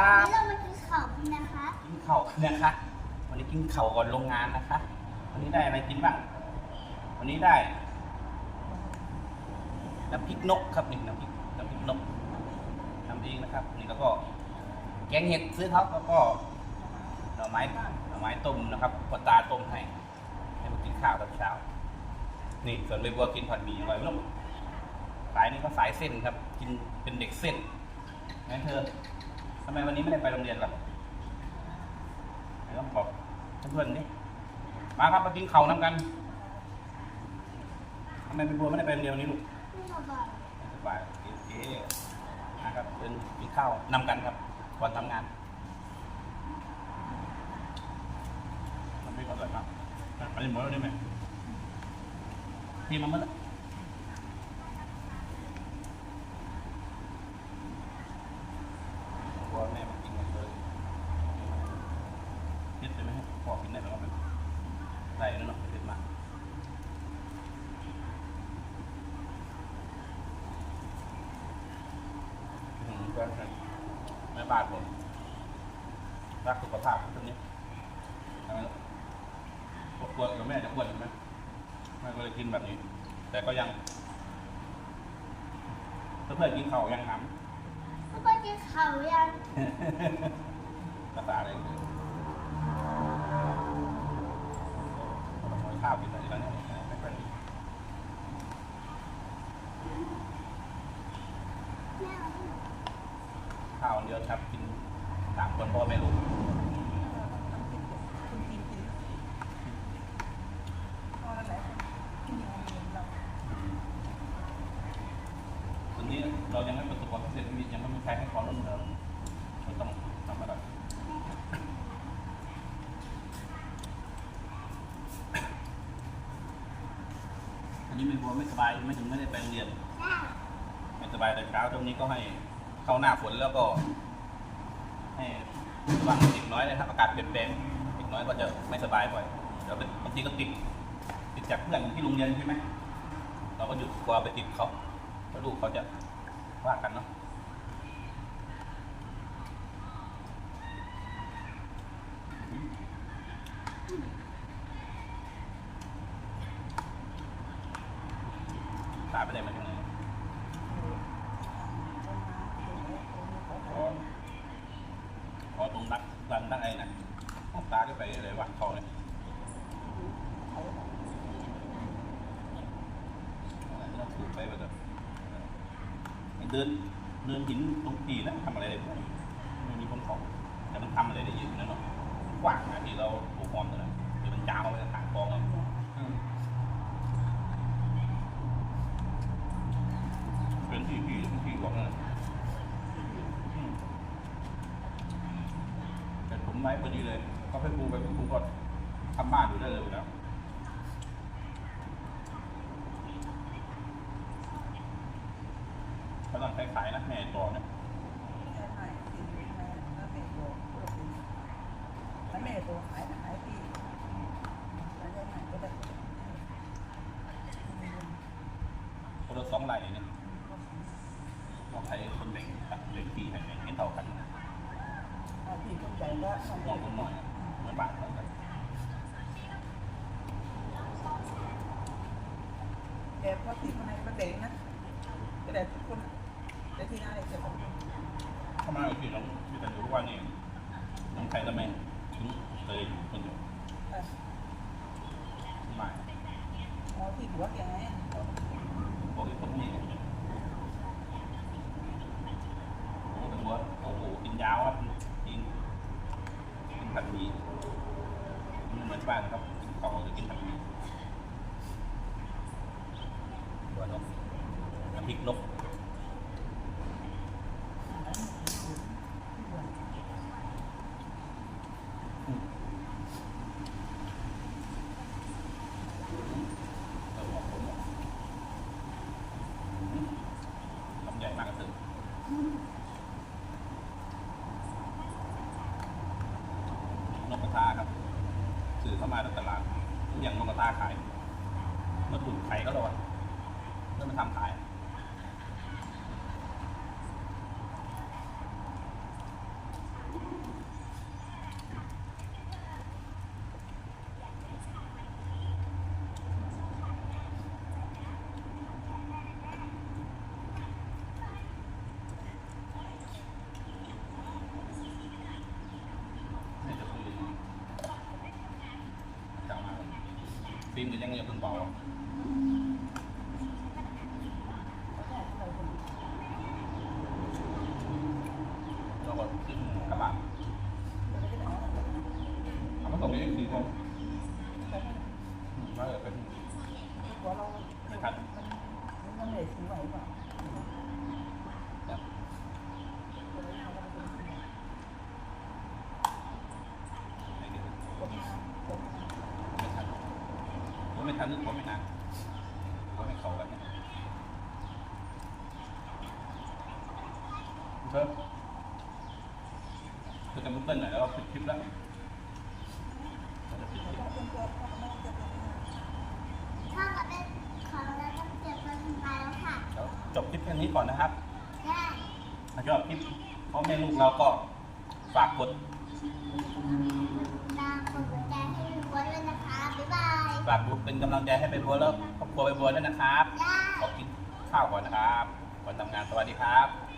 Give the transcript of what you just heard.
ครับวันนี้เรามากินข้าวกันนะคะ กินเข่าวนะคะ วันนี้กินเข่าวก่อนโรงงานนะคะ วันนี้ได้อะไรกินบ้าง วันนี้ได้น้ำพริกนกครับนี่น้ำพริกน้ำพริกนกทำเองนะครับ นี่แล้วก็แกงเห็ดซื้อเขาแล้วก็หน่อไม้หน่อไม้ต้มนะครับปตาต้มให้ให้มากินข้าวตอนเช้า นี่ส่วนใบบัวกินผัดหมี่อร่อยไหมลูกสายนี้ก็สายเส้นครับ กินเป็นเด็กเส้นงั้นเธอทำไมวันนี้ไม่ได้ไปโรงเรียนล่ะไหนต้องบอกเพื่อนนี่มาครับมากินข้าวน้ำกันทำไมใบบัวไม่ได้ไปโรงเรียนวันนี้ลูกไม่สบายสบายโอเคนะครับเป็นกินข้าวนำกันครับก่อนทำงานมันไม่อร่อยมากอันนี้หมดแล้วได้ไหมพี่มาเมื่อไหร่กลัวแม่มากินกันเลยเผ็ดใช่ไหมพอกินได้แล้วมันได้แล้วเนาะเผ็ดมาก อืมก็ใช่แม่บ้านผมรักสุขภาพตรงนี้ทำไมล่ะกลัวกับแม่จะอ้วนใช่ไหมแม่ก็เลยกินแบบนี้ แต่ก็ยังเพื่อนๆกินข้าวยังหแล้วก็กินข้าวยังำภาษาอะไรเลยต้องเอาข้าวกินอะไรแล้วเนี่ยไม่ค่อยดี แม่เอาให้หนู ข้าวอันเดียวครับกินสามคนพ่อแม่ลูก คุณกินกินพอแล้วแหละกินอย่างอื่นเรา วันนี้เรายังไม่ประสบความสำเร็จมียังไม่มีใครให้ความร่วมมือเราเราต้องทำอะไร อัวไม่สบายไม่ถึงไม่ได้ไปโรงเรียน ไม่สบายแต่เช้าตรงนี้ก็ให้เข้าหน้าฝนแล้วก็ให้ระวังเด็กน้อยนะครับอากาศเปลี่ยนแปลงเด็กน้อยก็จะไม่สบายบ่อยเดี๋ยวบางทีก็ติดติดจากเพื่อนที่โรงเรียนใช่ไหมเราก็หยุดกลัวไปติดเขาแล้วลูกเขาจะว่ากันเนาะ ตายไปได้มาจากไหนขอขอตรงรักรันตั้งไอ้นะตาก็ไปอะไรวะเขาเนี่ยเราถูกไปแบบเดินเดินหินตรงปีนะทำอะไรได้บ้างไม่มีคนของแต่มันทำอะไรได้เยอะนะเนาะกว้างนะที่เราปลูกหอมตัวนั้นเดี๋ยวมันจาวไปทางกองเลยเป็นที่ที่ที่บอกนะอืม แต่ผมไว้พอดีเลย ก็ไปปลูกไปปลูกก็ทำบ้านอยู่ได้เลยอยู่แล้วกำลังขายๆนะแม่ต่อเนี่ยใช่ไหมกินแม่แล้วแม่ตัวตัวกินแล้วแม่ตัวขายขายปีแล้วยังไงก็ได้คนละสองไร่เนี่ยเราใช้คนแบ่งกันเลี้ยงปีให้แบ่งให้เท่ากันนะเอาพี่คนใหญ่ก็คนใหมญ่องคนน้อยเหมือนบ้านเรากัน แต่พอพี่คนไหนก็เด็กนะแต่ทุกคนแต่ที่นั่นเด็กคนเข้ามาอีกทีเรามีแต่รู้ว่านี่น้องไทยทำไมถึงเคยคนเดียวา อ๋อที่หัวแกไง บอกอีกคนนี้โอ้โหโอ้โหกินยาวครับกิน กินดีเหมือนบ้านครับกินข้าวหรือกินผัดหมี่ตัวนกน้ำพริกนก เออบอกผมบอกลำใหญ่มากกระตึงนกกระทาครับ ข้ามาในตลาดอย่างนกกระตาขายเมื่อถุนไข่ก็แล้วอะเริ่มมาทำขาย แม่ อ ฟิล์มหรือยังยังเพิ่งเบา เขาแค่เราคน แล้วก็ขึ้นกระบะ เราไม่ได้เอาอะไร เอามาตรงนี้คือผม แต่ ว่าเออเป็น หัวเรามันมันเหนื่อยซื้อไหวเปล่า แบบ เราไม่เอาเราเป็นคน ไหนดี คนมาคนมา ไม่ทัน ผมไม่ทันนึกผมไม่นานผมให้เขากันเนี่ยเพิ่มคือจะมุ้งเต้นหน่อยแล้วก็ปิดคลิปแล้วถ้ากับเป็นของเราต้องเก็บเป็นไปแล้วค่ะเดี๋ยวจบคลิปแค่นี้ก่อนนะครับได้ถ้าชอบคลิปพ่อแม่ลูกเราก็ฝากกด ลากดหัวใจให้ดูไว้ด้วยนะคะ บ๊ายบาย ฝากดูเป็นกำลังใจให้ไปบัวแล้วครอบครัวไปบัวด้วยนะครับขอกินข้าวก่อนนะครับก่อนทำงานสวัสดีครับ